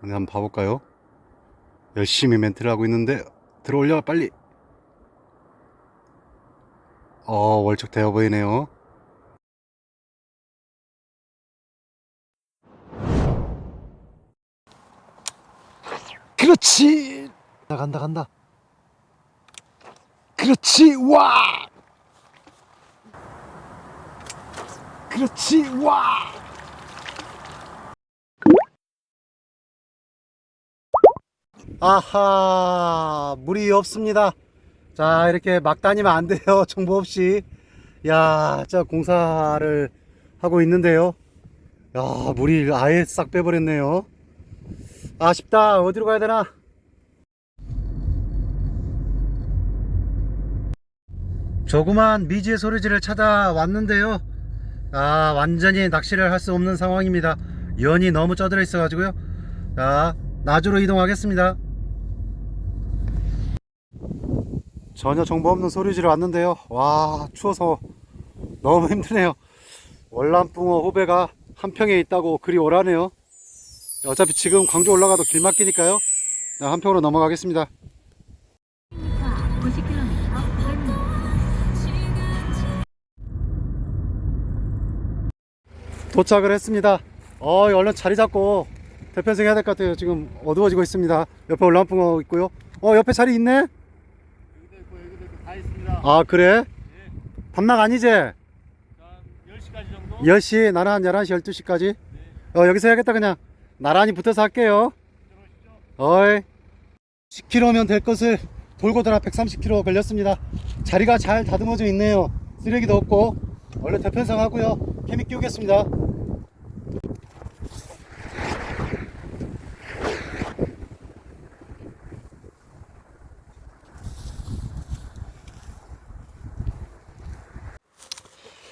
한번 봐볼까요? 열심히 멘트를 하고 있는데 들어올려 빨리. 어 월척 되어 보이네요. 그렇지! 나 간다 간다. 그렇지 와! 그렇지 와 아하 물이 없습니다. 자 이렇게 막 다니면 안 돼요 정보 없이. 야 진짜 공사를 하고 있는데요. 야 물이 아예 싹 빼버렸네요. 아쉽다 어디로 가야 되나? 조그만 미지의 소리지를 찾아왔는데요. 아 완전히 낚시를 할 수 없는 상황입니다. 연이 너무 쪄들어 있어 가지고요. 자 나주로 이동하겠습니다 전혀 정보 없는 소리지를 왔는데요. 와 추워서 너무 힘드네요. 월남붕어 호배가 한평에 있다고 그리 오라네요. 어차피 지금 광주 올라가도 길 막히니까요. 자, 한평으로 넘어가겠습니다. 90km 구간입니다. 도착을 했습니다. 어 얼른 자리 잡고 대편성 해야 될 것 같아요. 지금 어두워지고 있습니다. 옆에 월남붕어 있고요. 어 옆에 자리 있네 여기도 있고 여기도 있고 다 있습니다. 아 그래? 밤낮 아니지? 한 10시까지 정도? 10시 나는 한 11시 12시까지? 어 여기서 해야겠다 그냥. 나란히 붙어서 할게요. 어이. 10km면 될 것을 돌고 돌아 130km 걸렸습니다. 자리가 잘 다듬어져 있네요. 쓰레기도 없고. 얼른 대편성 하고요. 케미 끼우겠습니다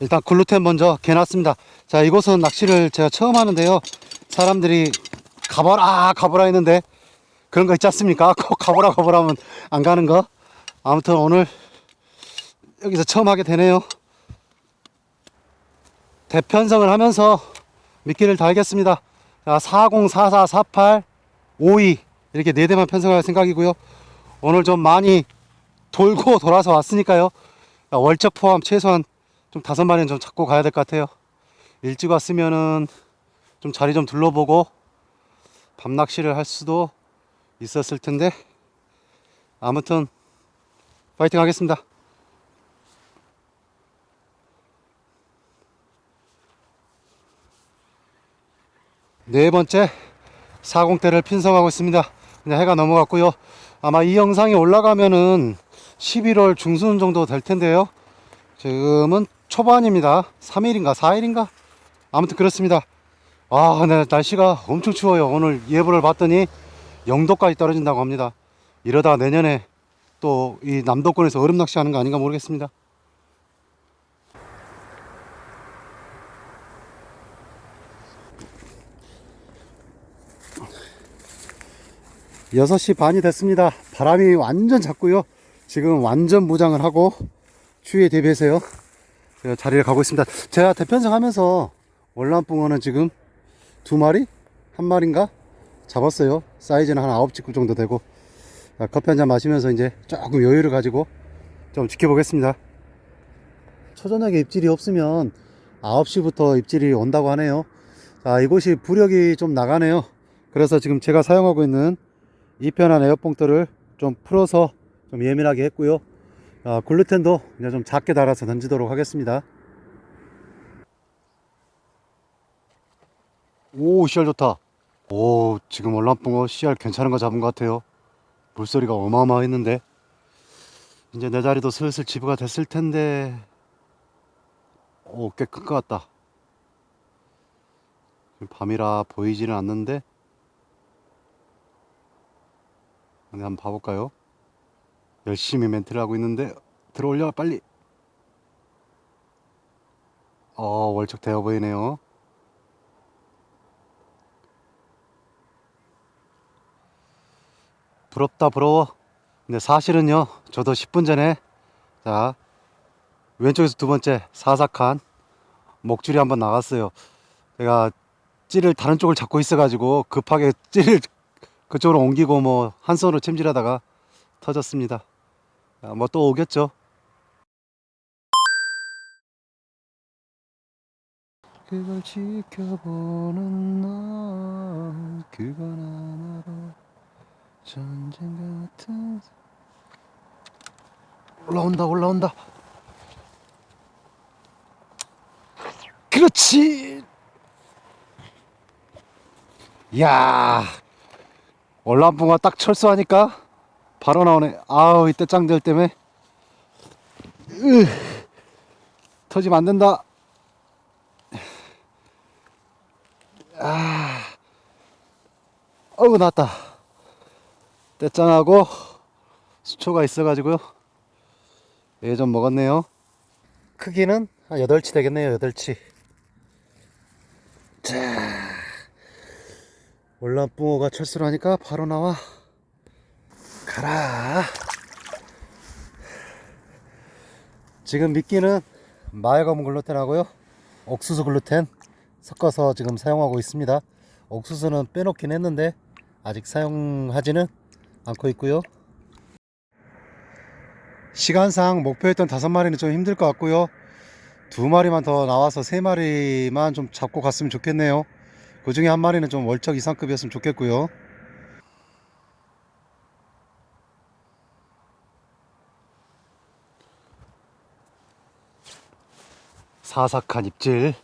일단 글루텐 먼저 개놨습니다. 자, 이곳은 낚시를 제가 처음 하는데요. 사람들이 가봐라, 가보라 했는데 그런 거 있지 않습니까? 꼭 가보라, 가보라 하면 안 가는 거. 아무튼 오늘 여기서 처음 하게 되네요. 대편성을 하면서 미끼를 달겠습니다. 자, 40, 44, 48, 52 이렇게 네 대만 편성할 생각이고요. 오늘 좀 많이 돌고 돌아서 왔으니까요. 자, 월적 포함 최소한 좀 다섯 마리는 좀 잡고 가야 될 것 같아요. 일찍 왔으면은 좀 자리 좀 둘러보고 밤 낚시를 할 수도 있었을 텐데 아무튼 파이팅 하겠습니다. 네 번째 40대를拼성하고 있습니다. 그냥 해가 넘어갔고요. 아마 이 영상이 올라가면은 11월 중순 정도 될 텐데요. 지금은 초반입니다. 3일인가 4일인가? 아무튼 그렇습니다. 아, 네, 날씨가 엄청 추워요. 오늘 예보를 봤더니 0도까지 떨어진다고 합니다. 이러다 내년에 또 이 남도권에서 얼음 낚시하는 거 아닌가 모르겠습니다. 여섯 시 반이 됐습니다. 바람이 완전 잤고요. 지금 완전 무장을 하고 추위에 대비해서요. 자리를 가고 있습니다. 제가 대편성 하면서 월남붕어는 지금 두 마리? 한 마리인가? 잡았어요. 사이즈는 한 아홉 직구 정도 되고. 자, 커피 한 잔 마시면서 이제 조금 여유를 가지고 좀 지켜보겠습니다. 초저녁에 입질이 없으면 9시부터 입질이 온다고 하네요. 자, 이곳이 부력이 좀 나가네요. 그래서 지금 제가 사용하고 있는 이편한 에어봉터를 좀 풀어서 좀 예민하게 했고요. 아, 글루텐도 그냥 좀 작게 달아서 던지도록 하겠습니다. 오, 씨알 좋다. 오, 지금 월남붕어 씨알 괜찮은 거 잡은 것 같아요. 물소리가 어마어마했는데. 이제 내 자리도 슬슬 지부가 됐을 텐데. 오, 꽤 큰 것 같다. 밤이라 보이지는 않는데. 한번 봐볼까요? 열심히 멘트를 하고 있는데 들어올려 빨리. 어 월척 되어 보이네요. 부럽다 부러워. 근데 사실은요 저도 10분 전에 자 왼쪽에서 두 번째 사삭한 목줄이 한번 나갔어요. 제가 찌를 다른 쪽을 잡고 있어 가지고 급하게 찌를 그쪽으로 옮기고 뭐 한 손으로 챔질하다가 터졌습니다. 뭐 또 오겠죠. 그걸 지켜보는 나 그건 하나로 전쟁 같은 올라온다 올라온다 그렇지 이야 월남붕어 딱 철수하니까 바로 나오네. 아우 이때 짱들 때문에. 으, 터지면 안 된다. 아 어우 나왔다. 떼짱하고 수초가 있어가지고요. 예전 먹었네요. 크기는 한 8치 되겠네요 8치. 자 월남 붕어가 철수를 하니까 바로 나와 가라. 지금 미끼는 마에거문 글루텐하고요. 옥수수 글루텐 섞어서 지금 사용하고 있습니다. 옥수수는 빼놓긴 했는데 아직 사용하지는 않고 있고요. 시간상 목표했던 다섯 마리는 좀 힘들 것 같고요. 두 마리만 더 나와서 세 마리만 좀 잡고 갔으면 좋겠네요. 그 중에 한 마리는 좀 월척 이상급이었으면 좋겠고요 사삭한 입질.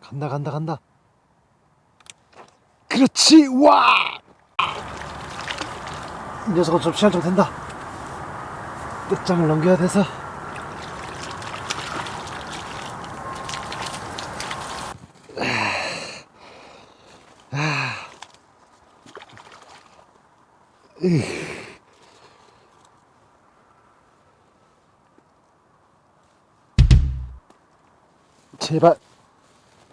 간다 간다 간다. 그렇지 와! 이 녀석은 좀 시간 좀 된다. 끝장을 넘겨야 돼서 제발.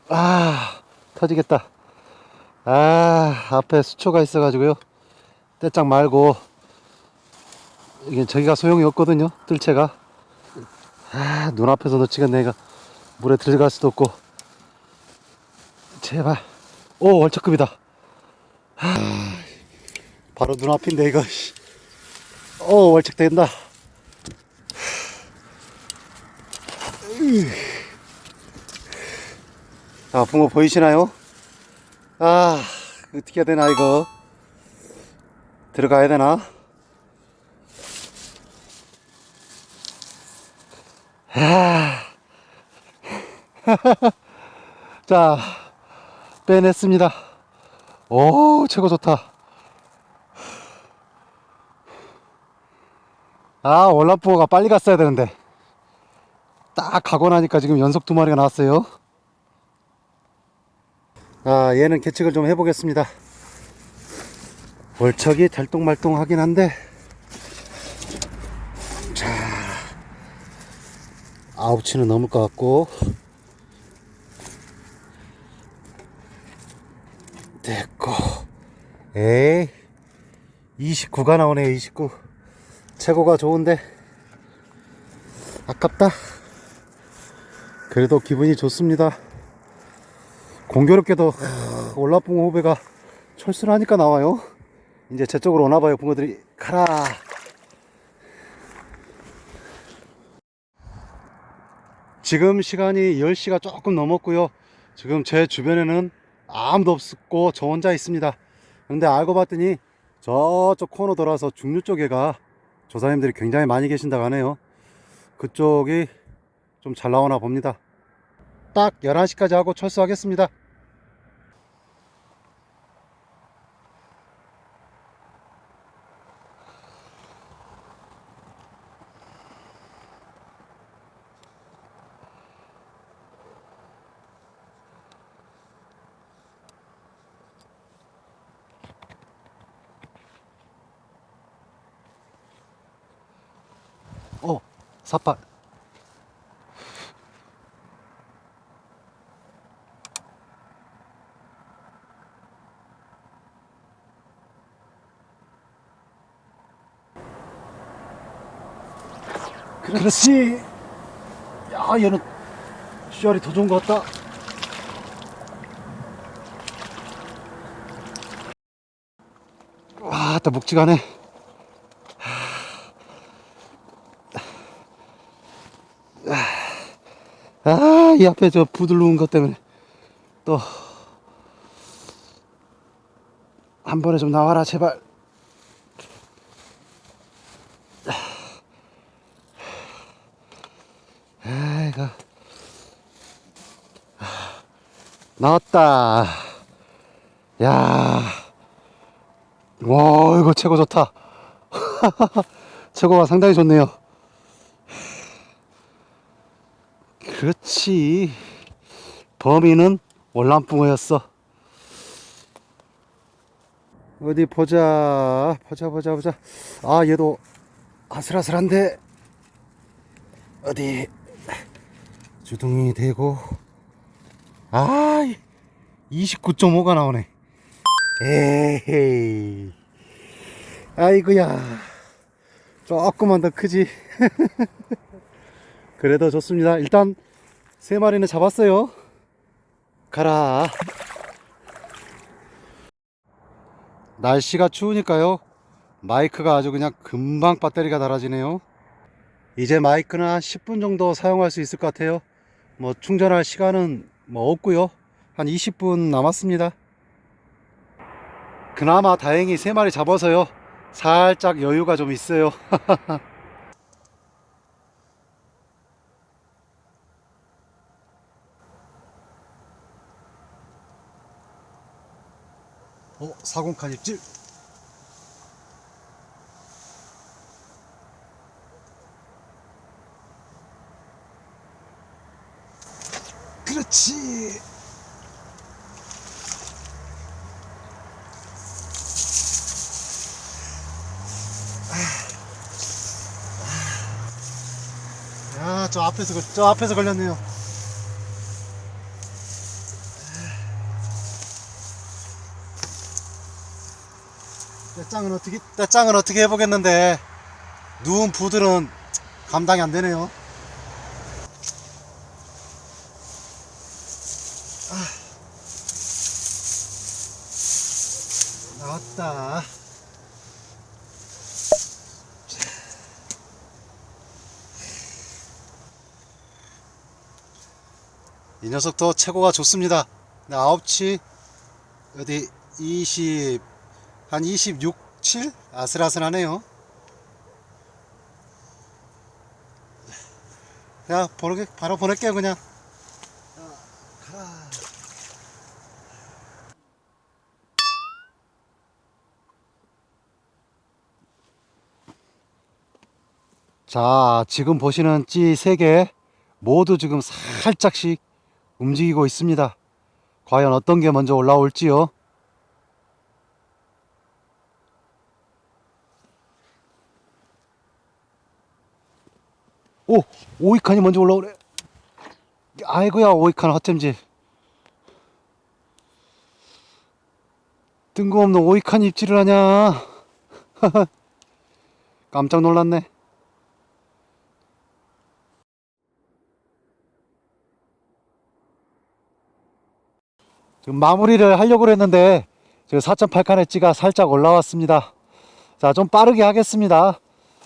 아 터지겠다. 아 앞에 수초가 있어 가지고요. 떼짝 말고. 이게 저기가 소용이 없거든요 뜰채가. 아 눈앞에서 놓치겠네 이거. 물에 들어갈 수도 없고. 제발. 오 월척급이다. 아, 바로 눈앞인데 이거 씨. 오 월척 된다 자 붕어 보이시나요? 아 어떻게 해야 되나 이거 들어가야 되나? 아. 자 빼냈습니다 오 최고 좋다 아 월남부어가 빨리 갔어야 되는데. 딱 가고 나니까 지금 연속 두 마리가 나왔어요. 아 얘는 계측을 좀 해보겠습니다. 월척이 달동말동 하긴 한데. 자 아홉치는 넘을 것 같고. 됐고. 에이 29가 나오네 29 최고가 좋은데 아깝다. 그래도 기분이 좋습니다. 공교롭게도 올라붕어 후배가 철수를 하니까 나와요. 이제 제 쪽으로 오나봐요 붕어들이. 가라! 지금 시간이 10시가 조금 넘었고요. 지금 제 주변에는 아무도 없고 저 혼자 있습니다. 근데 알고 봤더니 저쪽 코너 돌아서 중류 쪽에가 조사님들이 굉장히 많이 계신다고 하네요. 그쪽이 좀 잘 나오나 봅니다. 딱 11시까지 하고 철수하겠습니다 어 사파 그렇지. 야, 얘는 씨알이 더 좋은 것 같다. 와, 또 묵직하네. 아, 이 앞에 저 부들러운 것 때문에 또 한 번에 좀 나와라, 제발. 아이고. 나왔다. 야. 와, 이거 최고 좋다. 최고가 상당히 좋네요. 그렇지. 범인은 월남붕어였어. 어디 보자. 보자, 보자, 보자. 아, 얘도 아슬아슬한데. 어디 주둥이 대고 아 29.5가 나오네 에헤이 아이고야 조금만 더 크지 그래도 좋습니다 일단 세 마리는 잡았어요 가라 날씨가 추우니까요 마이크가 아주 그냥 금방 배터리가 닳아지네요 이제 마이크는 한 10분 정도 사용할 수 있을 것 같아요. 뭐 충전할 시간은 뭐 없고요. 한 20분 남았습니다. 그나마 다행히 세 마리 잡아서요. 살짝 여유가 좀 있어요. 어, 사공칸 입질. 그렇지. 야, 저 앞에서 걸- 저 앞에서 걸렸네요. 떼짱은 어떻게 떼짱은 어떻게 해보겠는데 누운 부들은 감당이 안 되네요. 나왔다. 이 녀석도 최고가 좋습니다. 네, 아홉치 어디 20, 한 26, 7? 아슬아슬하네요. 야, 보내, 바로 보낼게요, 그냥. 자, 지금 보시는 찌 3개 모두 지금 살짝씩 움직이고 있습니다. 과연 어떤 게 먼저 올라올지요? 오! 오이칸이 먼저 올라오네. 아이고야, 오이칸 어쩐지. 뜬금없는 오이칸 입질을 하냐. 깜짝 놀랐네. 지금 마무리를 하려고 했는데 지금 4.8칸의 찌가 살짝 올라왔습니다. 자, 좀 빠르게 하겠습니다.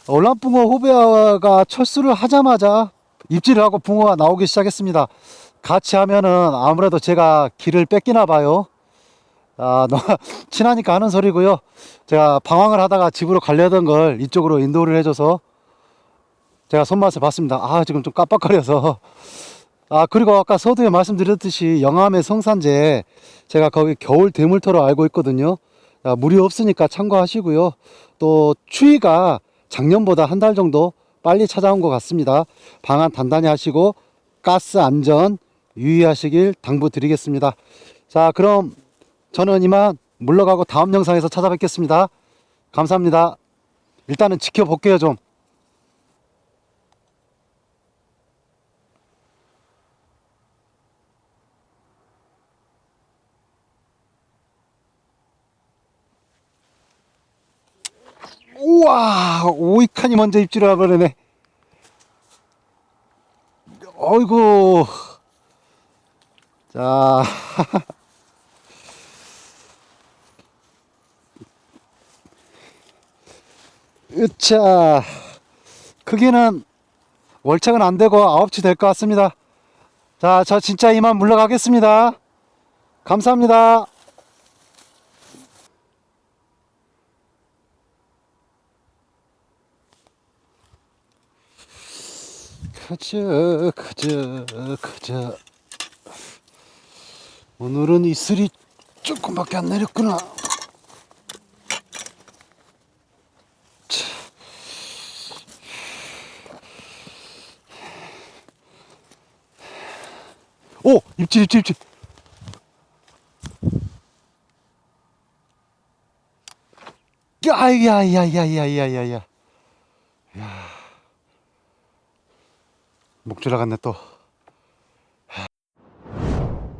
올란붕어 후배가 철수를 하자마자 입질을 하고 붕어가 나오기 시작했습니다. 같이 하면은 아무래도 제가 길을 뺏기나 봐요. 아, 너 친하니까 하는 소리고요. 제가 방황을 하다가 집으로 가려던 걸 이쪽으로 인도를 해줘서 제가 손맛을 봤습니다. 아, 지금 좀 깜빡거려서. 아, 그리고 아까 서두에 말씀드렸듯이 영암의 성산제 제가 거기 겨울 대물터로 알고 있거든요. 아, 물이 없으니까 참고하시고요. 또 추위가 작년보다 한 달 정도 빨리 찾아온 것 같습니다. 방안 단단히 하시고 가스 안전 유의하시길 당부드리겠습니다. 자, 그럼 저는 이만 물러가고 다음 영상에서 찾아뵙겠습니다. 감사합니다. 일단은 지켜볼게요, 좀. 우와, 오이칸이 먼저 입질을 해버리네. 어이구. 자. 으차. 크기는 월척은 안 되고 아홉치 될 것 같습니다. 자, 저 진짜 이만 물러가겠습니다. 감사합니다. 가자, 가자, 가자. 오늘은 이슬이 조금밖에 안 내렸구나. 차. 오! 입질, 입질, 입질. 야, 야, 야, 야, 야, 야, 야, 야. 야. 목 들어갔네 또.